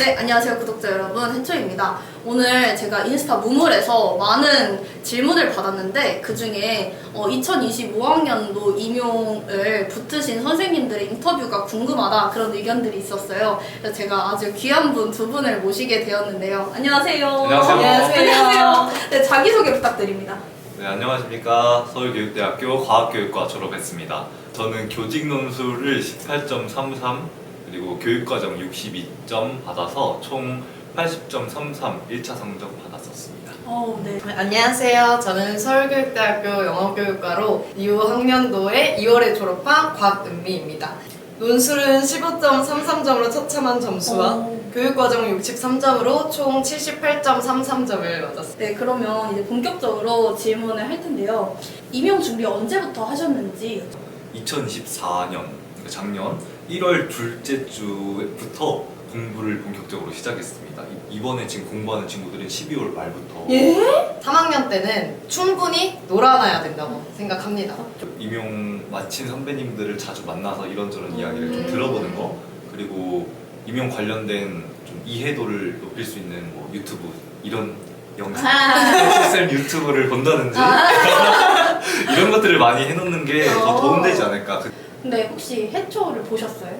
네, 안녕하세요 구독자 여러분 해초입니다. 오늘 제가 인스타 무물에서 많은 질문을 받았는데 그 중에 2025학년도 임용을 붙으신 선생님들의 인터뷰가 궁금하다 그런 의견들이 있었어요. 그래서 제가 아주 귀한 분 두 분을 모시게 되었는데요. 안녕하세요. 안녕하세요. 안녕하세요. 네, 자기소개 부탁드립니다. 네, 안녕하십니까. 서울교육대학교 과학교육과 졸업했습니다. 저는 교직 논술을 18.33 그리고 교육과정 62점 받아서 총 80.33 1차 성적 받았었습니다. 어, 네. 안녕하세요. 저는 서울교육대학교 영어교육과로 2학년도에 2월에 졸업한 곽은미입니다. 논술은 15.33점으로 처참한 점수와 오. 교육과정 63점으로 총 78.33점을 맞았어요. 네, 그러면 이제 본격적으로 질문을 할 텐데요. 임용 준비 언제부터 하셨는지 2024년, 그러니까 작년 1월 둘째 주부터 공부를 본격적으로 시작했습니다. 이- 이번에 지금 공부하는 친구들은 12월 말부터 예? 3학년 때는 충분히 놀아놔야 된다고 생각합니다. 임용 마친 선배님들을 자주 만나서 이런저런 이야기를 좀 음. 들어보는 거 그리고 임용 관련된 좀 이해도를 높일 수 있는 뭐 유튜브 이런 영상 아, 쌤 유튜브를 본다든지 이런 것들을 많이 해놓는 게 더 어. 도움되지 않을까 그- 근데 혹시 해초를 보셨어요?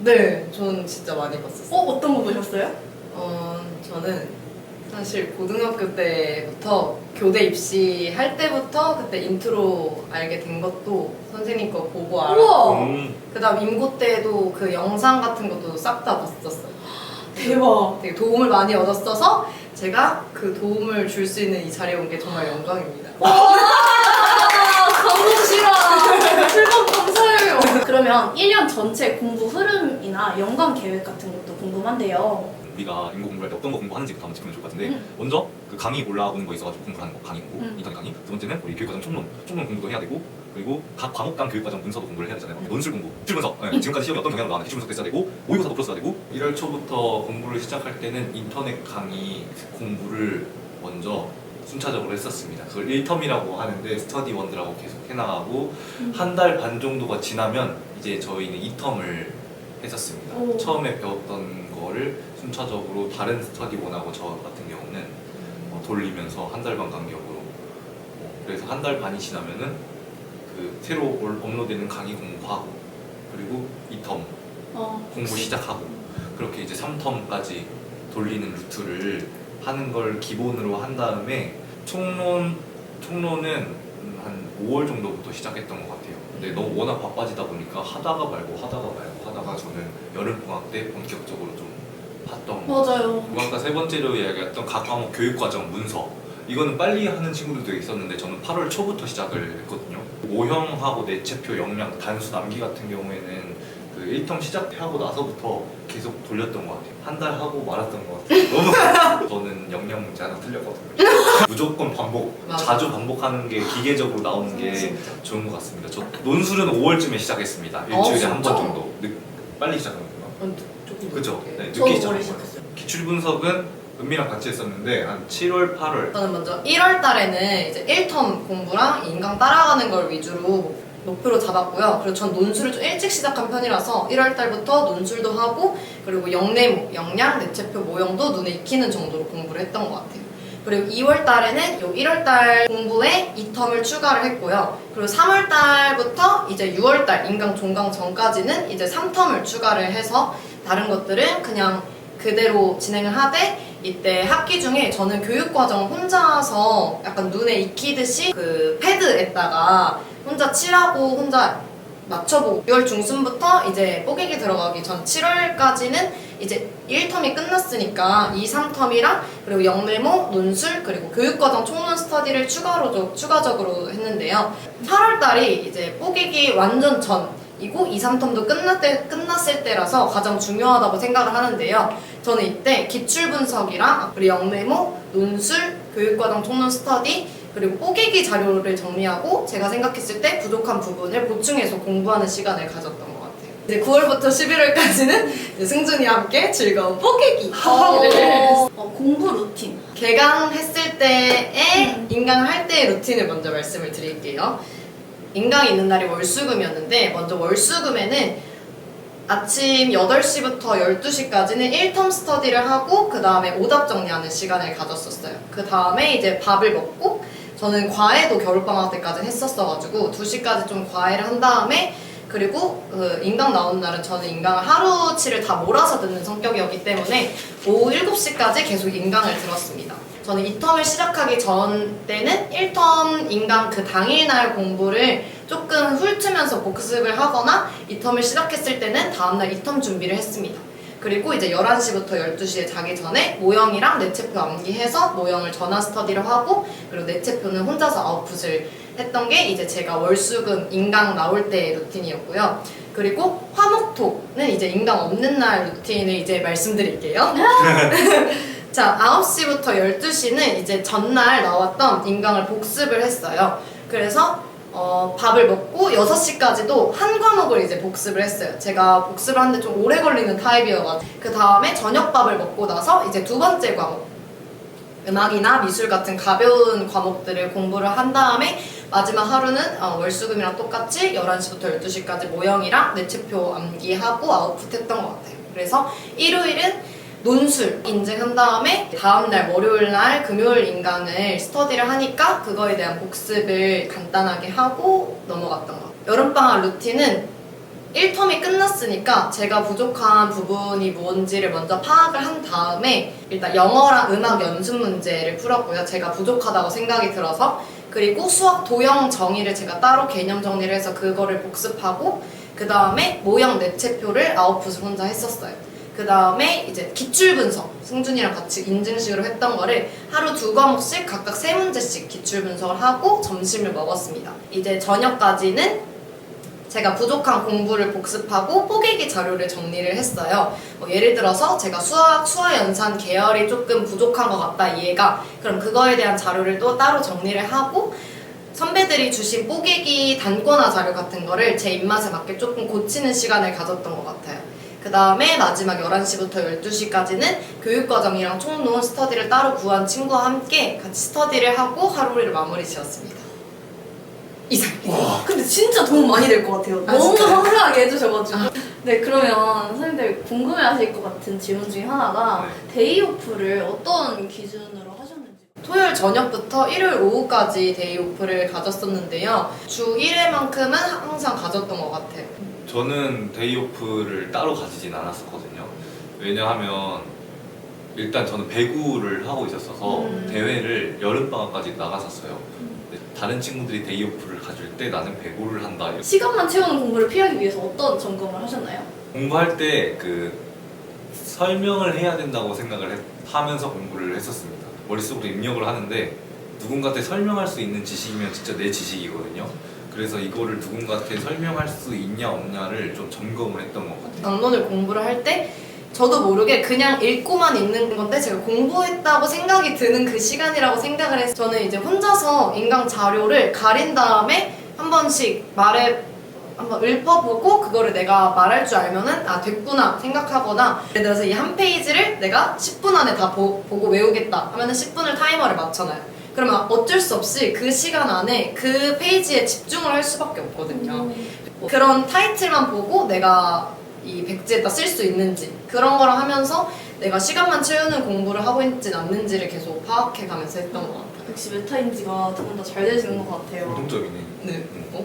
네, 저는 진짜 많이 봤었어요. 어, 어떤 거 보셨어요? 어, 저는 사실 고등학교 때부터 교대 입시할 때부터 그때 인트로 알게 된 것도 선생님 거 보고 알았고 우와, 음, 그다음 임고 때도 그 영상 같은 것도 싹 다 봤었어요. 대박. 되게 도움을 많이 얻었어서 제가 그 도움을 줄 수 있는 이 자리에 온 게 정말 영광입니다. 아, 감동시라. 감사해요. 그러면 1년 전체 공부 흐름이나 연관 계획 같은 것도 궁금한데요. 우리가 인고 공부할 때 어떤 거 공부하는지부터 한번 짚으면 좋을 것 같은데 음. 먼저 그 강의 올라오는 거 있어가지고 공부하는 거 강의 공부 음. 인터넷 강의 두 번째는 우리 교육과정 총론 총론 공부도 해야 되고 그리고 각 과목당 교육과정 문서도 공부를 해야 되잖아요 음. 논술 공부 기출 분석 네, 지금까지 시험에 어떤 경향을 나왔는지 기출 분석도 했어야 되고 모의고사도 풀었어야 되고 1월 초부터 공부를 시작할 때는 인터넷 강의 공부를 먼저 순차적으로 했었습니다 그걸 1텀이라고 하는데 스터디 원드라고 계속 해나가고 음. 한달 반 정도가 지나면 이제 저희는 2텀을 했었습니다. 오. 처음에 배웠던 거를 순차적으로 다른 스터디원하고 저 같은 경우는 어, 돌리면서 한 달 반 간격으로 어, 그래서 한 달 반이 지나면은 그 새로 올- 업로드되는 강의 공부하고 그리고 2텀 어, 공부 시작하고 그렇게 이제 3텀까지 돌리는 루트를 하는 걸 기본으로 한 다음에 총론 총론은 한 5월 정도부터 시작했던 것 같아요. 근데 너무 워낙 바빠지다 보니까 하다가 말고 하다가 말고 하다가 저는 여름 방학 때 본격적으로 좀 봤던 거. 맞아요. 아까 세 번째로 이야기했던 각 과목 교육 과정 문서 이거는 빨리 하는 친구들도 있었는데 저는 8월 초부터 시작을 했거든요 모형하고 내체표 역량 단수 남기 같은 경우에는 그 1텀 시작하고 나서부터 계속 돌렸던 것 같아요 한 달 하고 말았던 것 같아요 너무 저는 역량 문제 하나 틀렸거든요 무조건 반복 맞아. 자주 반복하는 게 기계적으로 나오는 게 진짜. 좋은 것 같습니다 저 논술은 5월쯤에 시작했습니다 일주일에 아, 한 진짜? 번 정도 늦, 빨리 시작하는구나 어, 조금 그죠? 늦게. 네, 늦게 시작한 머리 거예요 시작했어요. 기출 분석은 은미랑 같이 했었는데 한 7월, 8월 저는 먼저 1월 달에는 이제 1텀 공부랑 인강 따라가는 걸 위주로 목표로 잡았고요. 그리고 전 논술을 좀 일찍 시작한 편이라서 1월 달부터 논술도 하고 그리고 영내, 영양, 내체표 모형도 눈에 익히는 정도로 공부를 했던 것 같아요. 그리고 2월 달에는 요 1월 달 공부에 2텀을 추가를 했고요. 그리고 3월 달부터 이제 6월 달 인강 종강 전까지는 이제 3텀을 추가를 해서 다른 것들은 그냥 그대로 진행을 하되 이때 학기 중에 저는 교육과정 혼자서 약간 눈에 익히듯이 그 패드에다가 혼자 칠하고 혼자 맞춰보고 6월 중순부터 이제 뽀개기 들어가기 전 7월까지는 이제 1텀이 끝났으니까 2, 3텀이랑 그리고 영메모, 논술 그리고 교육과정 총론 스터디를 추가로 좀- 추가적으로 했는데요. 8월 달이 이제 뽀개기 완전 전이고 2, 3텀도 끝날 때, 끝났을 때라서 가장 중요하다고 생각을 하는데요. 저는 이때 기출 분석이랑 그리고 영메모, 논술, 교육과정 총론 스터디 그리고 뽀개기 자료를 정리하고 제가 생각했을 때 부족한 부분을 보충해서 공부하는 시간을 가졌던 것 같아요. 이제 9월부터 11월까지는 승준이와 함께 즐거운 뽀개기 어, 어, 공부 루틴. 개강했을 때의 음. 인강을 할 때의 루틴을 먼저 말씀을 드릴게요. 인강이 있는 날이 월수금이었는데 먼저 월수금에는 아침 8시부터 12시까지는 1텀 스터디를 하고 그 다음에 오답 정리하는 시간을 가졌었어요. 그 다음에 이제 밥을 먹고 저는 과외도 겨울방학 때까지 했었어가지고 2시까지 좀 과외를 한 다음에 그리고 그 인강 나오는 날은 저는 인강을 하루치를 다 몰아서 듣는 성격이었기 때문에 오후 7시까지 계속 인강을 들었습니다. 저는 2텀을 시작하기 전 때는 1텀 인강 그 당일날 공부를 조금 훑으면서 복습을 하거나 2텀을 시작했을 때는 다음날 2텀 준비를 했습니다. 그리고 이제 11시부터 12시에 자기 전에 모형이랑 내체표 암기해서 모형을 전화 스터디를 하고 그리고 내체표는 혼자서 아웃풋을 했던 게 이제 제가 월수금 인강 나올 때 루틴이었고요. 그리고 화목토는 이제 인강 없는 날 루틴을 이제 말씀드릴게요. 자, 9시부터 12시는 이제 전날 나왔던 인강을 복습을 했어요. 그래서 어, 밥을 먹고 6시까지도 한 과목을 이제 복습을 했어요. 제가 복습을 하는데 좀 오래 걸리는 타입이어가지고. 그 다음에 저녁밥을 먹고 나서 이제 두 번째 과목. 음악이나 미술 같은 가벼운 과목들을 공부를 한 다음에 마지막 하루는 어, 월수금이랑 똑같이 11시부터 12시까지 모형이랑 내체표 암기하고 아웃풋 했던 것 같아요. 그래서 일요일은 논술 인증한 다음에 다음날 월요일날 금요일 인강을 스터디를 하니까 그거에 대한 복습을 간단하게 하고 넘어갔던 것 같아요. 여름방학 루틴은 1텀이 끝났으니까 제가 부족한 부분이 뭔지를 먼저 파악을 한 다음에 일단 영어랑 음악 연습 문제를 풀었고요. 제가 부족하다고 생각이 들어서 그리고 수학 도형 정의를 제가 따로 개념 정리를 해서 그거를 복습하고 그 다음에 모형 내체표를 아웃풋을 혼자 했었어요. 그 다음에 이제 기출 분석 승준이랑 같이 인증식으로 했던 거를 하루 두 과목씩 각각 세 문제씩 기출 분석을 하고 점심을 먹었습니다. 이제 저녁까지는 제가 부족한 공부를 복습하고 뽀개기 자료를 정리를 했어요. 뭐 예를 들어서 제가 수학, 수화 연산 계열이 조금 부족한 것 같다 이해가 그럼 그거에 대한 자료를 또 따로 정리를 하고 선배들이 주신 뽀개기 단권화 자료 같은 거를 제 입맛에 맞게 조금 고치는 시간을 가졌던 것 같아요. 그 다음에 마지막 11시부터 12시까지는 교육과정이랑 총론 스터디를 따로 구한 친구와 함께 같이 스터디를 하고 하루를 마무리 지었습니다. 이상. 와, 근데 진짜 도움 많이 될 것 같아요. 아, 너무 진짜요? 상세하게 해주셔가지고. 네, 그러면 선생님들 궁금해 하실 것 같은 질문 중에 하나가 데이오프를 어떤 기준으로 하셨는지. 토요일 저녁부터 일요일 오후까지 데이 오프를 가졌었는데요. 주 1회만큼은 항상 가졌던 것 같아요. 저는 데이오프를 따로 가지진 않았었거든요. 왜냐하면 일단 저는 배구를 하고 있었어서 음. 대회를 여름방학까지 나갔었어요. 근데 다른 친구들이 데이오프를 가질 때 나는 배구를 한다. 시간만 채우는 공부를 피하기 위해서 어떤 점검을 하셨나요? 공부할 때 그 설명을 해야 된다고 생각을 했- 하면서 공부를 했었습니다. 머릿속으로 입력을 하는데 누군가한테 설명할 수 있는 지식이면 진짜 내 지식이거든요. 그래서 이거를 누군가한테 설명할 수 있냐 없냐를 좀 점검을 했던 것 같아요. 단론을 공부를 할 때 저도 모르게 그냥 읽고만 있는 건데 제가 공부했다고 생각이 드는 그 시간이라고 생각을 해서 저는 이제 혼자서 인강 자료를 가린 다음에 한 번씩 말해 한번 읊어보고 그거를 내가 말할 줄 알면은 아 됐구나 생각하거나 예를 들어서 이 한 페이지를 내가 10분 안에 다 보, 보고 외우겠다 하면은 10분을 타이머를 맞춰놔요 그러면 어쩔 수 없이 그 시간 안에 그 페이지에 집중을 할 수밖에 없거든요 뭐 그런 타이틀만 보고 내가 이 백지에다 쓸 수 있는지 그런 거를 하면서 내가 시간만 채우는 공부를 하고 있진 않는지를 계속 파악해 가면서 했던 것 같아요 역시 메타인지가 두 분 다 잘 되시는 것 같아요. 공통적이네. 네. 어?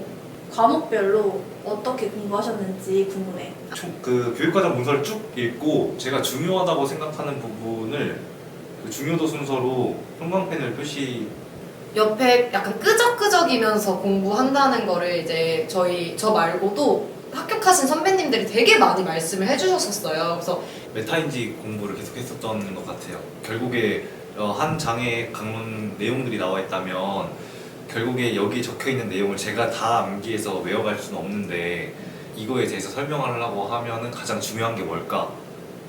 과목별로 어떻게 공부하셨는지 궁금해요. 총- 그 교육과정 문서를 쭉 읽고 제가 중요하다고 생각하는 부분을 그 중요도 순서로 형광펜을 표시 옆에 약간 끄적끄적이면서 공부한다는 거를 이제 저희 저 말고도 합격하신 선배님들이 되게 많이 말씀을 해주셨었어요. 그래서 메타인지 공부를 계속 했었던 것 같아요. 결국에 어, 한 장의 강론 내용들이 나와 있다면 결국에 여기 적혀 있는 내용을 제가 다 암기해서 외워갈 수는 없는데 이거에 대해서 설명을 하려고 하면은 가장 중요한 게 뭘까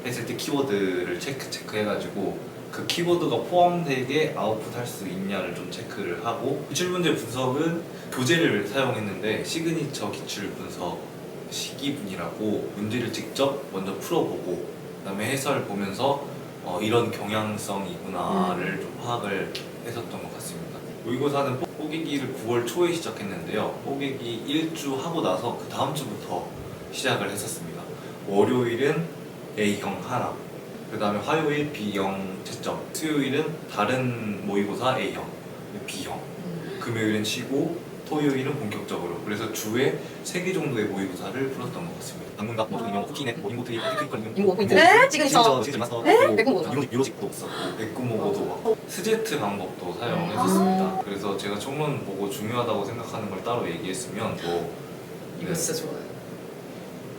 했을 때 키워드를 체크 체크해가지고 그 키워드가 포함되게 아웃풋할 수 있냐를 좀 체크를 하고 기출 문제 분석은 교재를 사용했는데 시그니처 기출 분석 시기분이라고 문제를 직접 먼저 풀어보고 그다음에 해설 보면서 어, 이런 경향성이구나를 좀 파악을 했었던 것 같습니다. 모의고사는 뽀- 뽀개기를 9월 초에 시작했는데요. 뽀개기 1주 하고 나서 그 다음 주부터 시작을 했었습니다. 월요일은 A형 하나, 그 다음에 화요일 B형 채점, 수요일은 다른 모의고사 A형, B형, 금요일은 쉬고 토요일은 본격적으로 그래서 주에 세 개 정도의 모의고사를 풀었던 것 같습니다. 방문각, 뭐 인형, 쿠키넷, 뭐 인고트리, 테크니컬 인고 포인트. 네, 지금 네? 그리고 백구모도. 유로- 유로직도 백구모고도 막 스제트 방법도 사용했었습니다. 그래서 제가 총론 보고 중요하다고 생각하는 걸 따로 얘기했으면 뭐 이거 진짜 좋아요.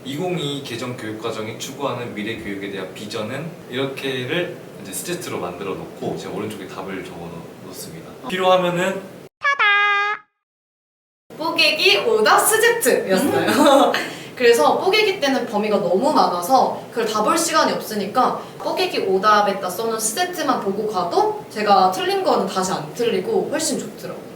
2022 개정 교육과정이 추구하는 미래 교육에 대한 비전은 이렇게를 이제 스제트로 만들어 놓고 제가 오른쪽에 답을 적어 놓습니다. 필요하면은 뽀개기 오답 스제트였어요. 그래서 뽀개기 때는 범위가 너무 많아서 그걸 다 볼 시간이 없으니까 뽀개기 오답에다 써놓은 스제트만 보고 가도 제가 틀린 거는 다시 안 틀리고 훨씬 좋더라고요.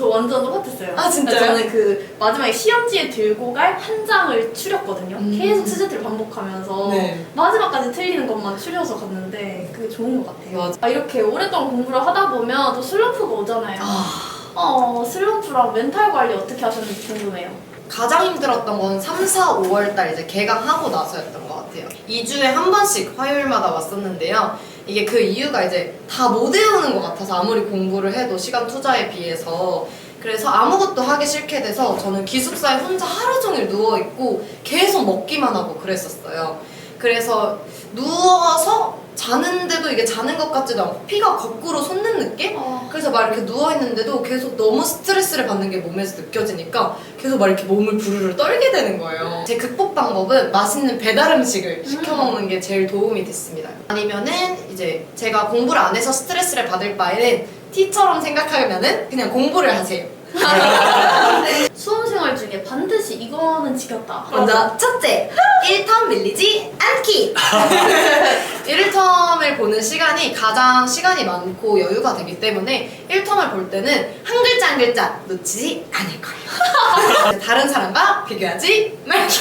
저 완전 똑같았어요. 아, 진짜요? 저는 그 마지막에 시험지에 들고 갈 한 장을 추렸거든요. 음. 계속 스제트를 반복하면서 네. 마지막까지 틀리는 것만 추려서 갔는데 그게 좋은 것 같아요. 맞아. 아, 이렇게 오랫동안 공부를 하다 보면 또 슬럼프가 오잖아요. 아, 어, 슬럼프랑 멘탈 관리 어떻게 하셨는지 궁금해요. 가장 힘들었던 건 3, 4, 5월 달 이제 개강하고 나서였던 것 같아요. 2주에 한 번씩 화요일마다 왔었는데요. 이게 그 이유가 이제 다 못 외우는 것 같아서 아무리 공부를 해도 시간 투자에 비해서 그래서 아무것도 하기 싫게 돼서 저는 기숙사에 혼자 하루 종일 누워 있고 계속 먹기만 하고 그랬었어요. 그래서 누워서 자는데도 이게 자는 것 같지도 않고 피가 거꾸로 솟는 느낌? 그래서 막 이렇게 누워있는데도 계속 너무 스트레스를 받는 게 몸에서 느껴지니까 계속 막 이렇게 몸을 부르르 떨게 되는 거예요. 제 극복 방법은 맛있는 배달 음식을 시켜 먹는 게 제일 도움이 됐습니다. 아니면은 이제 제가 공부를 안 해서 스트레스를 받을 바에는 티처럼 생각하면은 그냥 공부를 하세요. 수험 생활 중에 반드시 이거는 지켰다. 먼저 첫째, 1텀 밀리지 않기. 1텀을 보는 시간이 가장 시간이 많고 여유가 되기 때문에 1텀을 볼 때는 한 글자 한 글자 놓치지 않을 거예요. 다른 사람과 비교하지 말기.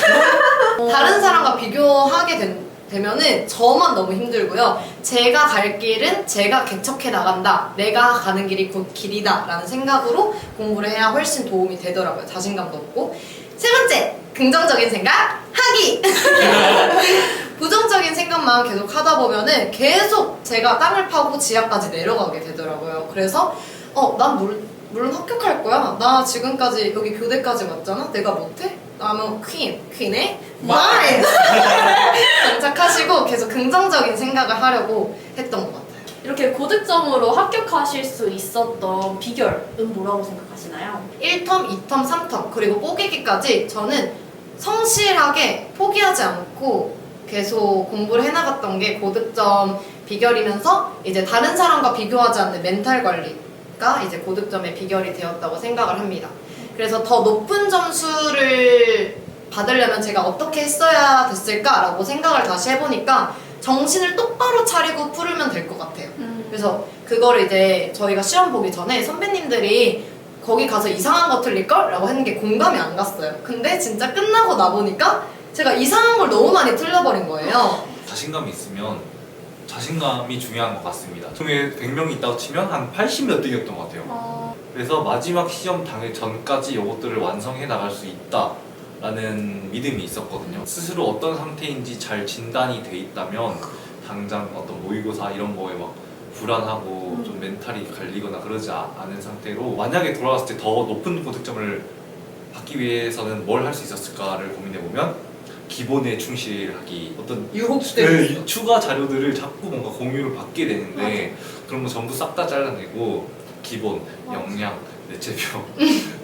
다른 사람과 비교하게 된, 되면은 저만 너무 힘들고요. 제가 갈 길은 제가 개척해 나간다. 내가 가는 길이 곧 길이다. 라는 생각으로 공부를 해야 훨씬 도움이 되더라고요. 자신감도 없고. 세 번째, 긍정적인 생각 하기. 부정적인 생각만 계속 하다 보면은 계속 제가 땅을 파고 지하까지 내려가게 되더라고요. 그래서 어, 난 물, 물론 합격할 거야. 나 지금까지 여기 교대까지 왔잖아. 내가 못해? 나는 퀸, 퀸의 마인. 장착하시고 계속 긍정적인 생각을 하려고 했던 것 같아요. 이렇게 고득점으로 합격하실 수 있었던 비결은 뭐라고 생각하시나요? 1텀, 2텀, 3텀 그리고 뽀개기까지 저는 성실하게 포기하지 않고 계속 공부를 해나갔던 게 고득점 비결이면서 이제 다른 사람과 비교하지 않는 멘탈 관리가 이제 고득점의 비결이 되었다고 생각을 합니다. 그래서 더 높은 점수를 받으려면 제가 어떻게 했어야 됐을까라고 생각을 다시 해보니까 정신을 똑바로 차리고 풀으면 될 것 같아요. 그래서 그거를 이제 저희가 시험 보기 전에 선배님들이 거기 가서 이상한 거 틀릴걸? 라고 했는 게 공감이 안 갔어요. 근데 진짜 끝나고 나보니까 제가 이상한 걸 너무 많이 틀려버린 거예요. 자신감이 있으면 자신감이 중요한 것 같습니다. 중에 100명이 있다고 치면 한 80몇 등이었던 것 같아요. 어, 그래서 마지막 시험 당일 전까지 이것들을 완성해 나갈 수 있다 라는 믿음이 있었거든요. 스스로 어떤 상태인지 잘 진단이 돼 있다면 당장 어떤 모의고사 이런 거에 막 불안하고 음. 좀 멘탈이 갈리거나 그러지 아- 않은 상태로 만약에 돌아갔을 때 더 높은 고득점을 받기 위해서는 뭘 할 수 있었을까를 고민해 보면 기본에 충실하기 어떤 유혹 네, 때문에. 이 추가 자료들을 자꾸 뭔가 공유를 받게 되는데 그런 거 전부 싹 다 잘라내고 기본, 맞아. 역량, 내체표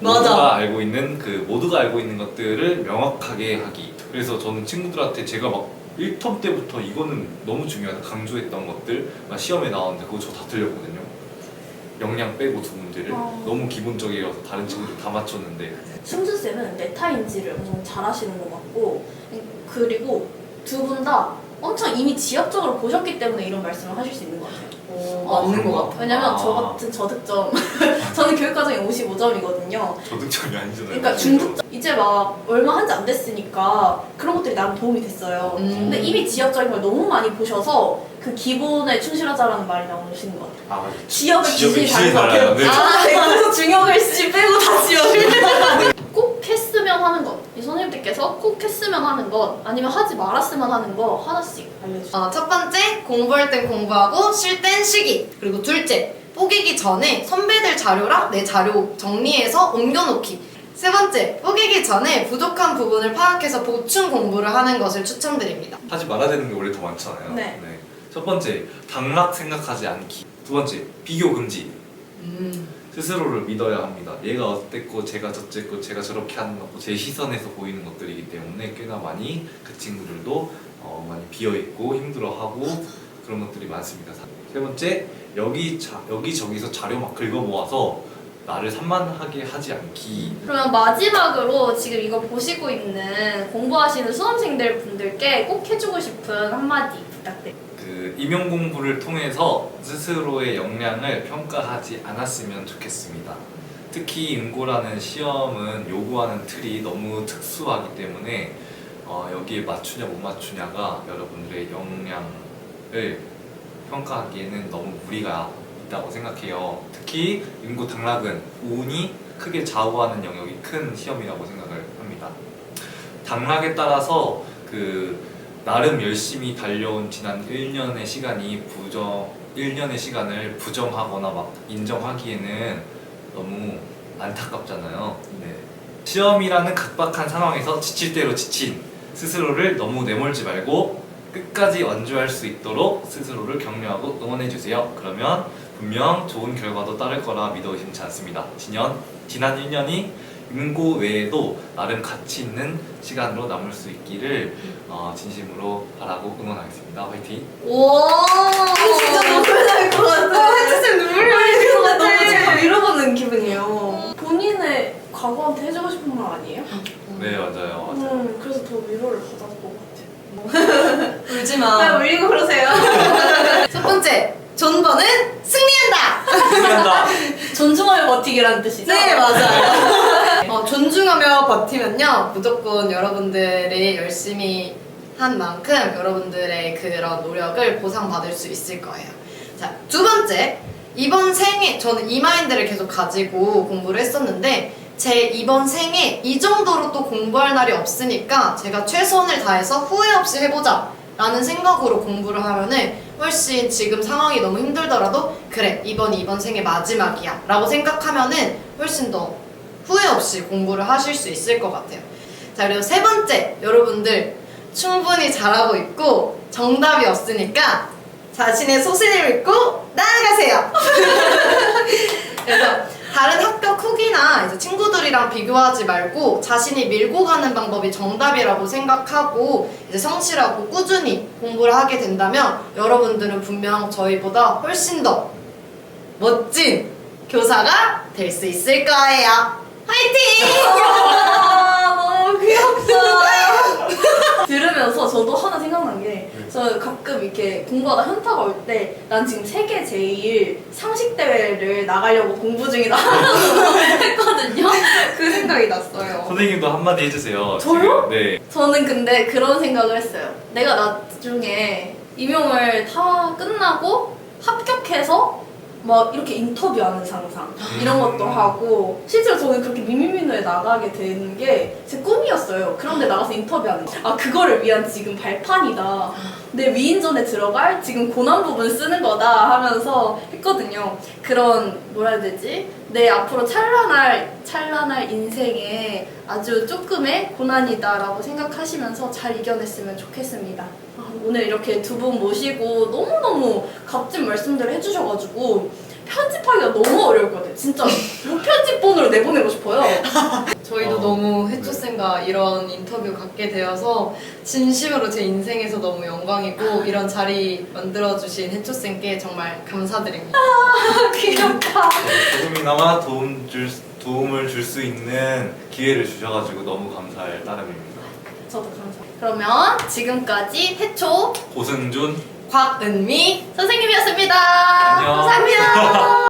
맞아. 모두가 알고 있는 그 모두가 알고 있는 것들을 명확하게 하기. 그래서 저는 친구들한테 제가 막 1텀 때부터 이거는 너무 중요하다 강조했던 것들 막 시험에 나왔는데 그거 저 다 틀렸거든요. 역량 빼고 두 문제를 어. 너무 기본적이어서 다른 친구들 다 맞췄는데 심준 쌤은 메타인지를 엄청 잘하시는 것 같고 그리고 두 분 다 엄청 이미 지역적으로 보셨기 때문에 이런 말씀을 하실 수 있는 것 같아요. 어, 맞는 것 같아요. 왜냐면 아. 저 같은 저득점 저는 교육과정이 55점이거든요. 저득점이 아니잖아요. 그러니까 중득점 이제 막 얼마 한지 안 됐으니까 그런 것들이 나름 도움이 됐어요. 음. 근데 이미 지역적인 걸 너무 많이 보셔서 그 기본에 충실하자라는 말이 나오시는 것 같아요. 아, 맞아. 지역을 기준이 다른 것 달라요. 같아요. 네. 아, 그래서 중역을 씨 빼고 다 지역을 꼭 했으면 하는 것, 이 선생님들께서 꼭 했으면 하는 것, 아니면 하지 말았으면 하는 거 하나씩 알려주세요. 어, 첫 번째, 공부할 땐 공부하고 쉴 땐 쉬기. 그리고 둘째, 뽀개기 전에 선배들 자료랑 내 자료 정리해서 옮겨놓기. 세 번째, 뽀개기 전에 부족한 부분을 파악해서 보충 공부를 하는 것을 추천드립니다. 하지 말아야 되는 게 원래 더 많잖아요. 네. 첫 번째, 당락 생각하지 않기. 두 번째, 비교 금지. 음. 스스로를 믿어야 합니다. 얘가 어땠고 제가 저쨌고 제가 저렇게 하는 거고 제 시선에서 보이는 것들이기 때문에 꽤나 많이 그 친구들도 어, 많이 비어 있고 힘들어하고 그런 것들이 많습니다. 세 번째 여기 자, 여기 저기서 자료 막 긁어 모아서 나를 산만하게 하지 않기. 그러면 마지막으로 지금 이거 보시고 있는 공부하시는 수험생들 분들께 꼭 해주고 싶은 한마디 부탁드립니다. 그 임용 공부를 통해서 스스로의 역량을 평가하지 않았으면 좋겠습니다. 특히 인고라는 시험은 요구하는 틀이 너무 특수하기 때문에 어, 여기에 맞추냐 못 맞추냐가 여러분들의 역량을 평가하기에는 너무 무리가 있다고 생각해요. 특히 인고 당락은 운이 크게 좌우하는 영역이 큰 시험이라고 생각을 합니다. 당락에 따라서 그 나름 열심히 달려온 지난 1년의 시간이 부정 1년의 시간을 부정하거나 막 인정하기에는 너무 안타깝잖아요. 네. 시험이라는 각박한 상황에서 지칠 대로 지친 스스로를 너무 내몰지 말고 끝까지 완주할 수 있도록 스스로를 격려하고 응원해 주세요. 그러면 분명 좋은 결과도 따를 거라 믿어 의심치 않습니다. 지난 지난 1년이 인고 외에도 나름 가치 있는 시간으로 남을 수 있기를 어, 진심으로 바라고 응원하겠습니다. 화이팅! 오, 진짜 눈물 날것 같아. 진짜 눈물 날것 같아. 너무 제가 위로받는 기분이에요. 본인의 과거한테 해주고 싶은 말 아니에요? 네 맞아요. 맞아요. 음, 그래서 더 위로를 받았을 것 같아요. 울지 왜 마. 울리고 그러세요? 첫 번째, 존버는 승리한다. 승리한다! 존중하며 버티기라는 뜻이죠? 네, 맞아요. 버티면요, 무조건 여러분들이 열심히 한 만큼 여러분들의 그런 노력을 보상받을 수 있을 거예요. 자, 두 번째. 이번 생에, 저는 이 마인드를 계속 가지고 공부를 했었는데, 제 이번 생에 이 정도로 또 공부할 날이 없으니까 제가 최선을 다해서 후회 없이 해보자. 라는 생각으로 공부를 하면은 훨씬 지금 상황이 너무 힘들더라도 그래 이번이 이번 생의 마지막이야 라고 생각하면은 훨씬 더 후회 없이 공부를 하실 수 있을 것 같아요 자 그리고 세 번째 여러분들 충분히 잘하고 있고 정답이 없으니까 자신의 소신을 믿고 나아가세요 그래서 다른 합격 후기나 이제 친구들이랑 비교하지 말고 자신이 밀고 가는 방법이 정답이라고 생각하고 이제 성실하고 꾸준히 공부를 하게 된다면 여러분들은 분명 저희보다 훨씬 더 멋진 교사가 될 수 있을 거예요. 화이팅! 아, 너무 귀엽다. 들으면서 저도 하나 생각난 게, 저 가끔 이렇게 공부하다 현타가 올 때, 난 지금 세계 제일 상식대회를 나가려고 공부 중이다. 했거든요. 그 생각이 났어요. 선생님도 한마디 해주세요. 저요? 지금. 네. 저는 근데 그런 생각을 했어요. 내가 나중에 임용을 다 끝나고 합격해서 막 이렇게 인터뷰하는 상상 이런 것도 하고 실제로 저는 그렇게 미미미노에 나가게 되는 게 제 꿈이었어요. 그런데 나가서 인터뷰하는 거. 아 그거를 위한 지금 발판이다. 내 위인전에 들어갈 지금 고난 부분 쓰는 거다 하면서 했거든요. 그런 뭐라 해야 되지? 내 앞으로 찬란할 찬란할 인생에 아주 조금의 고난이다라고 생각하시면서 잘 이겨냈으면 좋겠습니다. 아, 오늘 이렇게 두 분 모시고 너무너무 값진 말씀들을 해주셔가지고 편집하기가 너무 어려울 것 같아요. 진짜 무편집본으로 내보내고 싶어요. 저희도 어, 너무 네. 해초쌤과 이런 인터뷰 갖게 되어서 진심으로 제 인생에서 너무 영광이고 이런 자리 만들어주신 해초쌤께 정말 감사드립니다. 귀엽다. 조금이나마 도움 줄, 도움을 줄 수 있는 기회를 주셔가지고 너무 감사할 따름입니다. 저도 감사합니다. 그러면 지금까지 해초 고승준 곽은미 선생님이었습니다. 안녕. 감사합니다.